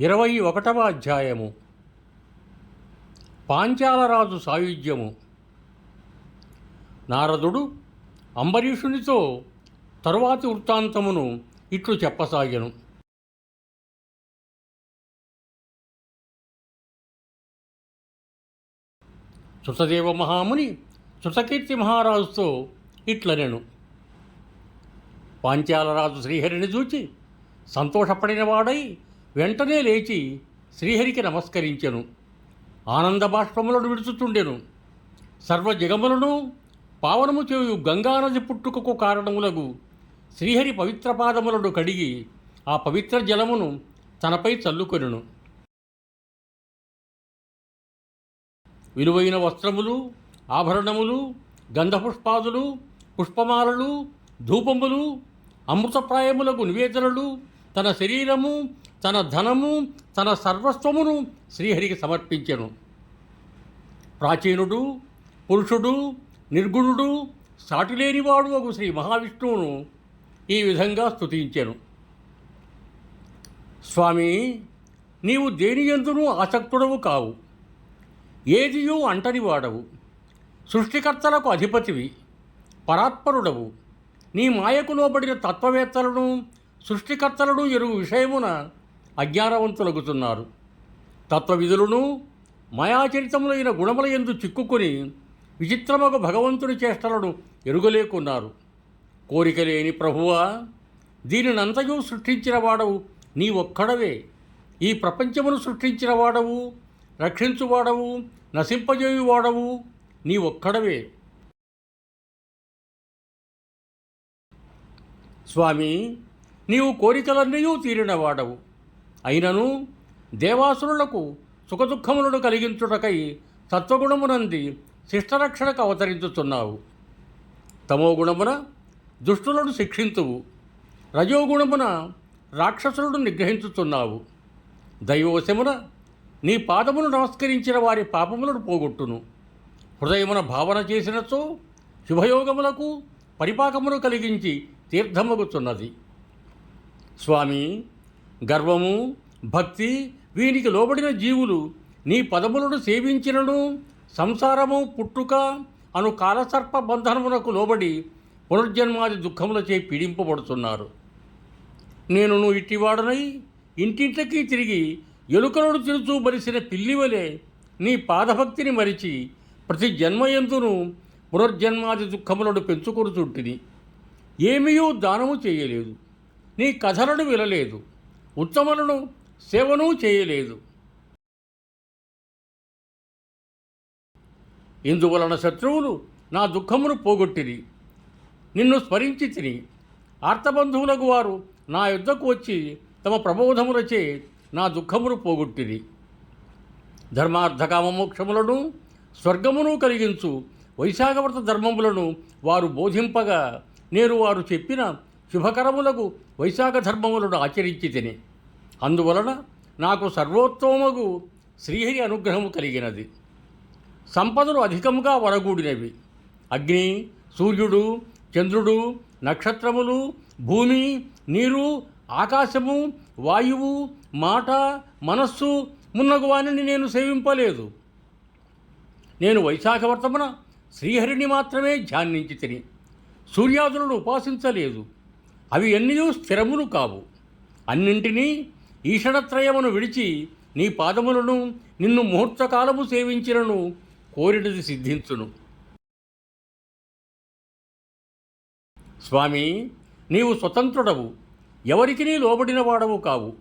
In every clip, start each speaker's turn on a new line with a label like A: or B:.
A: ఇరవై ఒకటవ అధ్యాయము. పాంచాలరాజు సాయుధ్యము. నారదుడు అంబరీషునితో తరువాతి వృత్తాంతమును ఇట్లు చెప్పసాగెను. సుతదేవ మహాముని సుతకీర్తి మహారాజుతో ఇట్లనెను. పాంచాలరాజు శ్రీహరిని చూచి సంతోషపడినవాడై వెంటనే లేచి శ్రీహరికి నమస్కరించెను. ఆనంద బాష్పములను విడుచుతుండెను సర్వ జగములను పావనము చేయు గంగానది పుట్టుకకు కారణములగు శ్రీహరి పవిత్ర పాదములను కడిగి ఆ పవిత్ర జలమును తనపై చల్లుకొనెను. విలువైన వస్త్రములు ఆభరణములు గంధపుష్పాదులు పుష్పమాలలు ధూపములు అమృతప్రాయములకు నివేదనలు తన శరీరము తన ధనము తన సర్వస్వమును శ్రీహరికి సమర్పించెను. ప్రాచీనుడు పురుషుడు నిర్గుణుడు సాటిలేనివాడు ఒక శ్రీ మహావిష్ణువును ఈ విధంగా స్తుతించెను. స్వామి నీవు దేని ఎందునూ ఆసక్తుడవు కావు. ఏదియూ అంటని వాడవు సృష్టికర్తలకు అధిపతివి పరాత్పరుడవు. నీ మాయకు లోబడిన తత్వవేత్తలను సృష్టికర్తలను ఎరుగు విషయమున అజ్ఞానవంతులగుతున్నారు తత్వవిధులను మాయాచరితములైన గుణముల ఎందు చిక్కుకొని విచిత్రమగు భగవంతుని చేష్టలను ఎరుగలేకున్నారు. కోరిక లేని ప్రభువా దీనినంతయు సృష్టించిన వాడవు నీ ఒక్కడవే ఈ ప్రపంచమును సృష్టించిన వాడవు రక్షించువాడవు నశింపజేయువాడవు నీ ఒక్కడవే స్వామి నీవు కోరికలన్నీ తీరినవాడవు. అయినను దేవాసురులకు సుఖదుఖములను కలిగించుటకై సత్వగుణమునంది శిష్టరక్షణకు అవతరించుతున్నావు తమో గుణమున దుష్టులను శిక్షించువు రజోగుణమున రాక్షసులను నిగ్రహించుతున్నావు దైవవశమున నీ పాదమును నమస్కరించిన వారి పాపములను పోగొట్టును. హృదయమున భావన చేసినచో శుభయోగములకు పరిపాకమును కలిగించి తీర్థమగుతున్నది స్వామి గర్వము భక్తి వీనికి లోబడిన జీవులు నీ పదములను సేవించినను సంసారము పుట్టుక అను కాలసర్ప బంధనమునకు లోబడి పునర్జన్మాది దుఃఖములచే పీడింపబడుతున్నారు. నేనును ఇట్టివాడనై ఇంటింటికి తిరిగి ఎలుకలను తిరుచూ బలిసిన పిల్లివలే నీ పాదభక్తిని మరిచి ప్రతి జన్మయందును పునర్జన్మాది దుఃఖములను పెంచుకొనుచుంటిని. ఏమీయూ దానము చేయలేదు. నీ కథలను వినలేదు. ఉత్తములను సేవను చేయలేదు. ఇందువలన శత్రువులు నా దుఃఖమును పోగొట్టిరి. నిన్ను స్మరించి తిని ఆర్తబంధువులకు వారు నా యుద్ధకు వచ్చి తమ ప్రబోధములచే నా దుఃఖమును పోగొట్టిరి. ధర్మార్థకామ మోక్షములను స్వర్గమును కలిగించు వైశాఖవ్రత ధర్మములను వారు బోధింపగా నేను వారు చెప్పిన శుభకరములకు వైశాఖ ధర్మములను ఆచరించి తిని. అందువలన నాకు సర్వోత్తమగు శ్రీహరి అనుగ్రహము కలిగినది. సంపదలు అధికముగా వరగూడినవి అగ్ని సూర్యుడు చంద్రుడు నక్షత్రములు భూమి నీరు ఆకాశము వాయువు మాట మనస్సు మున్నగు వానిని నేను సేవింపలేదు. నేను వైశాఖవర్తమున శ్రీహరిని మాత్రమే ధ్యానించి తిని. సూర్యాదులను ఉపాసించలేదు. అవి ఎన్నయూ స్థిరములు కావు. అన్నింటినీ ఈషణత్రయమును విడిచి నీ పాదములను నిన్ను ముహూర్తకాలము సేవించినను కోరినది సిద్ధించును. స్వామి నీవు స్వతంత్రుడవు. ఎవరికి నీ లోబడిన వాడవు కావు.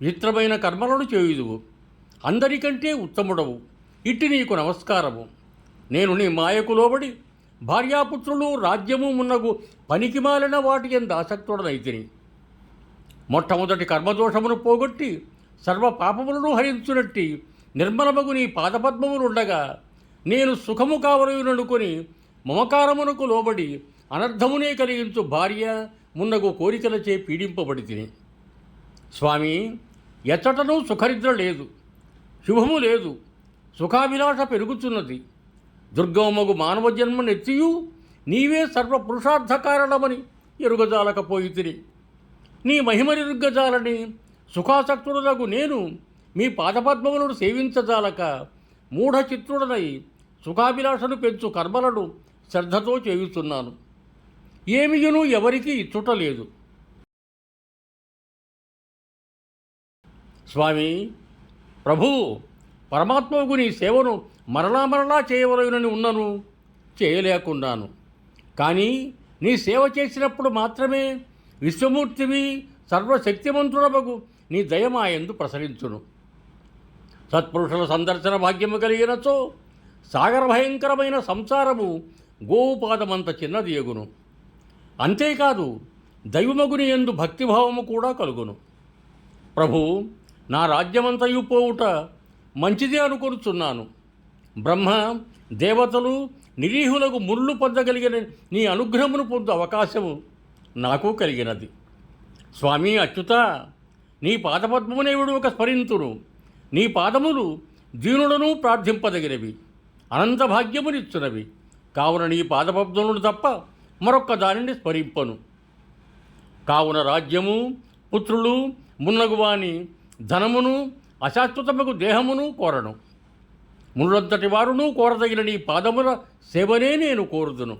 A: విచిత్రమైన కర్మలను చేయుదువు. అందరికంటే ఉత్తముడవు. ఇట్టి నీకు నమస్కారము. నేను నీ మాయకు లోబడి భార్యాపుత్రులు రాజ్యము మున్నగు పనికిమాలిన వాటి ఎందు ఆసక్తుడనైతిని. మొట్టమొదటి కర్మదోషమును పోగొట్టి సర్వ పాపములను హరించునట్టి నిర్మలమగు నీ పాదపద్మములుండగా నేను సుఖము కావలనుకొని మమకారమునకు లోబడి అనర్థమునే కలిగించు భార్య మున్నగు కోరికలచే పీడింపబడి తిని స్వామి ఎచ్చటనూ సుఖరిద్ర లేదు శుభము లేదు సుఖాభిలాష పెరుగుతున్నది దుర్గమగు మానవ జన్మ నెత్తియు నీవే సర్వ పురుషార్థకారణమని ఎరుగజాలకపోయి తిని నీ మహిమనిరుగ్గజాలని సుఖాసక్తుడులకు నేను మీ పాదపద్మములను సేవించజాలక మూఢ చిత్రుడనై సుఖాభిలాషను పెంచు కర్మలను శ్రద్ధతో చేయుతున్నాను ఏమియును ఎవరికి ఇచ్చుటలేదు స్వామి ప్రభు పరమాత్మకు నీ సేవను మరలా మరలా చేయవలనని ఉన్నను చేయలేకున్నాను. కానీ నీ సేవ చేసినప్పుడు మాత్రమే విశ్వమూర్తివి సర్వశక్తిమంతుడవగు నీ దయమాయందు ప్రసరించును. సత్పురుషుల సందర్శన భాగ్యము కలిగినచో సాగర భయంకరమైన సంసారము గోపాదమంత చిన్నది ఎగును అంతేకాదు దైవమగుని ఎందు భక్తిభావము కూడా కలుగును. ప్రభు నా రాజ్యమంతయు పోవుట మంచిదే అనుకొనుచున్నాను. బ్రహ్మ దేవతలు నిరీహులకు ముళ్ళు పొందగలిగిన నీ అనుగ్రహమును పొందు అవకాశము నాకు కలిగినది. స్వామి అచ్యుత నీ పాదపద్మమునేవుడు ఒక స్మరింతును. నీ పాదములు దీనులను ప్రార్థింపదగినవి అనంత భాగ్యమునిచ్చునవి. కావున నీ పాదపద్మములు తప్ప మరొక్క దానిని స్మరింపను. కావున రాజ్యము పుత్రులు మున్నగువాని ధనమును అశాశ్వతముకు దేహమును కోరను. మునులంతటి వారును కోరదగిన నీ పాదముల సేవనే నేను కోరుదును.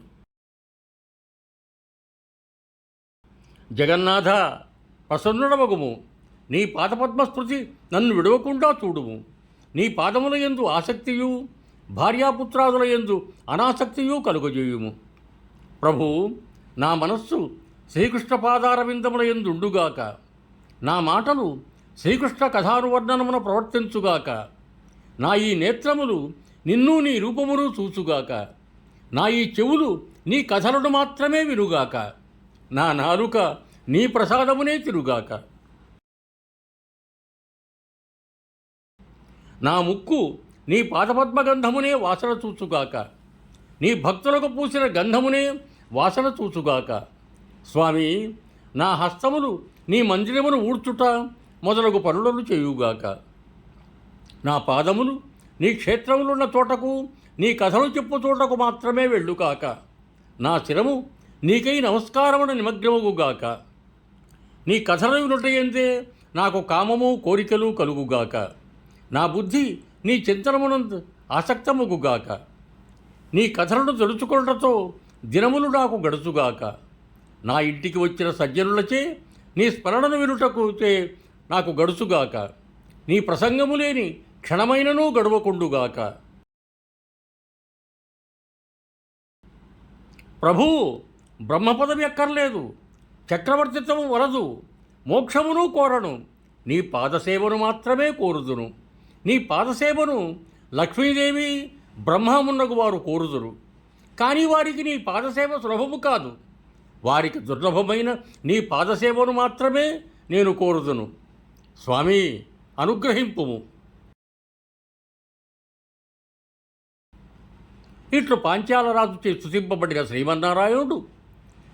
A: జగన్నాథ ప్రసన్నుడవగుము. నీ పాదపద్మస్మృతి నన్ను విడవకుండా చూడుము. నీ పాదముల యందు ఆసక్తియు భార్యాపుత్రాదుల ఎందు అనాసక్తియు కలుగజేయుము. ప్రభు నా మనస్సు శ్రీకృష్ణ పాదారవిందముల యందు ఉండుగాక నా మాటలు శ్రీకృష్ణ కథానువర్ణనమున ప్రవర్తించుగాక. నా ఈ నేత్రములు నిన్ను నీ రూపమును చూచుగాక. నా ఈ చెవులు నీ కథలను మాత్రమే వినుగాక. నా నాలుక నీ ప్రసాదమునే తిరుగాక నా ముక్కు నీ పాదపద్మగంధమునే వాసన చూచుగాక. నీ భక్తులకు పూసిన గంధమునే వాసన చూచుగాక. స్వామి నా హస్తములు నీ మందిరమును ఊడ్చుట మొదలగు పనులను చేయుగాక. నా పాదములు నీ క్షేత్రములున్న చోటకు నీ కథలు చెప్పు చోటకు మాత్రమే వెళ్ళుగాక. నా శిరము నీకై నమస్కారమున నిమగ్నముగాక నీ కథలు వినుటయందే నాకు కామము కోరికలు కలుగుగాక. నా బుద్ధి నీ చింతనమునందు ఆసక్తముగుగాక. నీ కథలను తెలుసుకొనటతో దినములు నాకు గడుచుగాక. నా ఇంటికి వచ్చిన సజ్జనులచే నీ స్మరణను వినుటకు చే నాకు గడుచుగాక నీ ప్రసంగము లేని క్షణమైననూ గడవకుండుగాక. ప్రభు బ్రహ్మపదవి ఎక్కర్లేదు చక్రవర్తిత్వము వలదు మోక్షమును కోరను. నీ పాదసేవను మాత్రమే కోరుదును. నీ పాదసేవను లక్ష్మీదేవి బ్రహ్మమున్నకు వారు కోరుదురు. కానీ వారికి నీ పాదసేవ సులభము కాదు. వారికి దుర్లభమైన నీ పాదసేవను మాత్రమే నేను కోరుదును. స్వామి అనుగ్రహింపుము. ఇట్లు పాంచాలరాజు చే స్తుతింపబడిన శ్రీమన్నారాయణుడు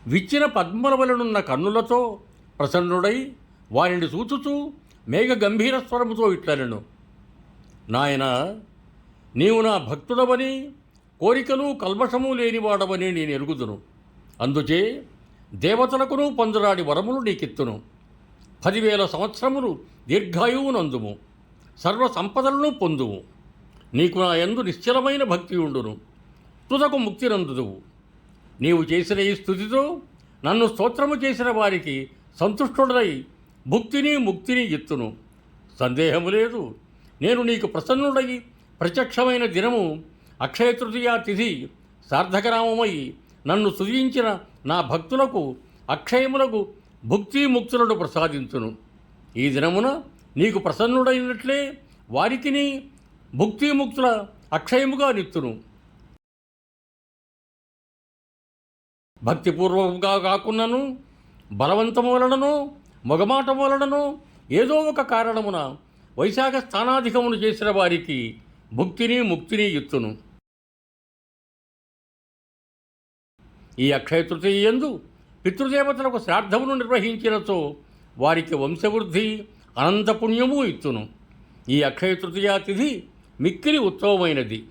A: విచ్చిన పద్మల వలనున్న కన్నులతో ప్రసన్నుడై వారిని చూచుచూ మేఘ గంభీర స్వరముతో ఇట్లనను. నాయన నీవు నా భక్తుడవని కోరికలు కల్మషము లేనివాడవని నేను ఎరుగుదును అందుచే దేవతలకును పొందరాని వరములు నీకెత్తును. పదివేల సంవత్సరములు దీర్ఘాయువునందుము. సర్వ సంపదలను పొందుము. నీకు నా యందు నిశ్చలమైన భక్తి ఉండును. తుదకు ముక్తినందుదువు. నీవు చేసిన ఈ స్థుతితో నన్ను స్తోత్రము చేసిన వారికి సంతుష్టుడై భుక్తిని ముక్తిని ఎత్తును సందేహము లేదు. నేను నీకు ప్రసన్నుడై ప్రత్యక్షమైన దినము అక్షయ తృతీయ తిథి సార్థకరామమై నన్ను స్తుతించిన నా భక్తులకు అక్షయములకు భుక్తి ముక్తులను ప్రసాదించును. ఈ దినమున నీకు ప్రసన్నుడైనట్లే వారికిని భుక్తి ముక్తుల అక్షయముగా నిత్తును. భక్తిపూర్వకంగా కాకున్నను బలవంతము వలనను మొగమాట వలనను ఏదో ఒక కారణమున వైశాఖ స్థానాధికమును చేసిన వారికి భుక్తిని ముక్తిని ఇత్తును. ఈ అక్షయ తృతీయందు పితృదేవతలకు శ్రాద్ధమును నిర్వహించినచో వారికి వంశవృద్ధి అనంత పుణ్యము ఈ అక్షయ తృతీయ తిథి మిక్కిలి ఉత్తమమైనది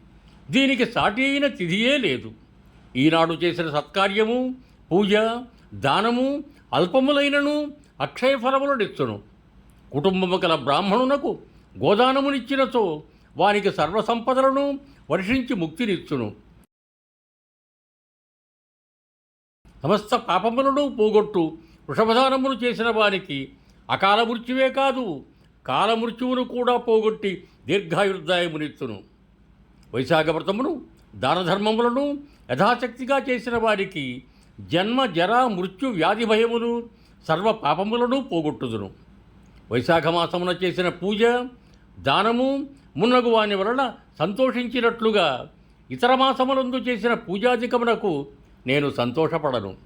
A: దీనికి సాటి అయిన తిథియే లేదు. ఈనాడు చేసిన సత్కార్యము పూజ దానము అల్పములైనను అక్షయ ఫలములనిచ్చును. కుటుంబము గల బ్రాహ్మణునకు గోదానమునిచ్చినచో వారికి సర్వసంపదలను వర్షించి ముక్తినిచ్చును. సమస్త పాపములను పోగొట్టు. వృషభదానమును చేసిన వారికి అకాల మృత్యువే కాదు కాలమృత్యువును కూడా పోగొట్టి దీర్ఘాయుర్దాయమునిత్తును. వైశాఖ వ్రతమును దానధర్మములను యథాశక్తిగా చేసిన వారికి జన్మ జర మృత్యు వ్యాధి భయమును సర్వ పాపములను పోగొట్టుదును. వైశాఖ మాసమున చేసిన పూజ దానము మున్నగు వాని వలన సంతోషించినట్లుగా ఇతర మాసములందు చేసిన పూజాధికమునకు నేను సంతోషపడను.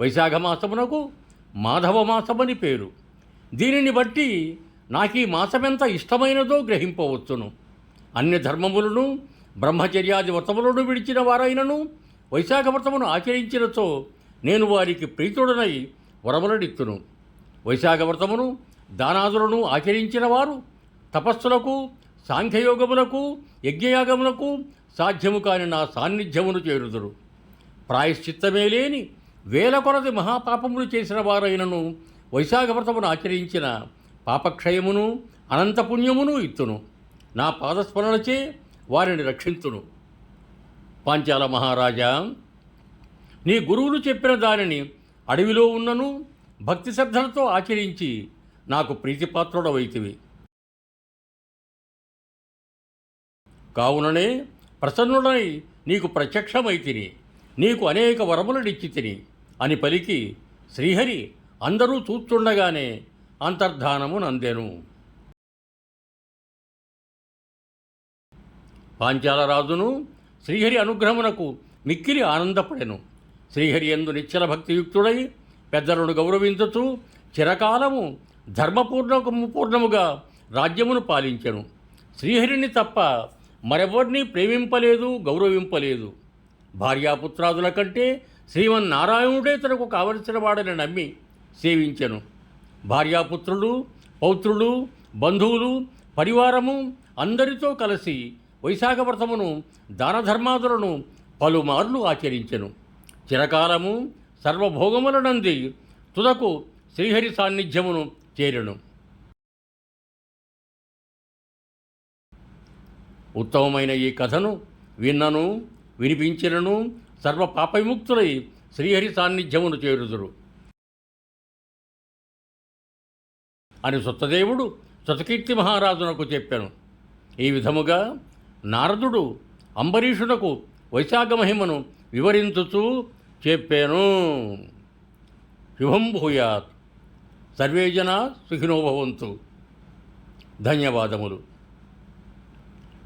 A: వైశాఖ మాసమునకు మాధవ మాసమని పేరు. దీనిని బట్టి నాకు ఈ మాసమెంత ఇష్టమైనదో గ్రహింపవచ్చును. అన్ని ధర్మములను బ్రహ్మచర్యాది వ్రతములను విడిచిన వారైనను వైశాఖ వ్రతమును ఆచరించినతో నేను వారికి ప్రీతుడనై వరములనిత్తును వైశాఖ వ్రతమును దానాదులను ఆచరించిన వారు తపస్సులకు సాంఖ్యయోగములకు యజ్ఞయాగములకు సాధ్యము కాని నా సాన్నిధ్యమును చేరుదురు. ప్రాయశ్చిత్తమే లేని వేల కొరది మహాపాపములు చేసిన వారైనను వైశాఖ వ్రతమును ఆచరించిన పాపక్షయమును అనంత పుణ్యమును ఇత్తును. నా పాదస్మరణచే వారిని రక్షించును పాంచాల మహారాజా నీ గురువులు చెప్పిన దానిని అడవిలో ఉన్నను భక్తి శ్రద్ధలతో ఆచరించి నాకు ప్రీతిపాత్రుడవైతివి. కావుననే ప్రసన్నుడై నీకు ప్రత్యక్షమైతిని నీకు అనేక వరములనిచ్చి తిని అని పలికి శ్రీహరి అందరూ చూస్తుండగానే అంతర్ధానము నందెను. పాంచాలరాజును శ్రీహరి అనుగ్రహమునకు మిక్కిలి ఆనందపడెను. శ్రీహరి ఎందు నిశ్చల భక్తియుక్తుడై పెద్దలను గౌరవించుతూ చిరకాలము ధర్మపూర్ణము పూర్ణముగా రాజ్యమును పాలించెను. శ్రీహరిని తప్ప మరెవరిని ప్రేమింపలేదు గౌరవింపలేదు. భార్యాపుత్రాదుల కంటే శ్రీమన్నారాయణుడే తనకు కావలసిన వాడని నమ్మి సేవించెను. భార్యాపుత్రులు పౌత్రులు బంధువులు పరివారము అందరితో కలిసి వైశాఖ వ్రతమును దానధర్మాదులను పలుమార్లు ఆచరించెను. చిరకాలము సర్వభోగములనంది తుదకు శ్రీహరి సాన్నిధ్యమును చేరెను. ఉత్తమమైన ఈ కథను విన్నను వినిపించినను సర్వ పాపవిముక్తులై శ్రీహరి సాన్నిధ్యమును చేరుదురు. అని సుత్తదేవుడు సుతకీర్తి మహారాజునకు చెప్పాను. ఈ విధముగా నారదుడు అంబరీషునకు వైశాఖ మహిమను వివరించుచూ చెప్పాను. శుభం భూయాత్. సర్వేజన సుఖినోభవంతు ధన్యవాదములు.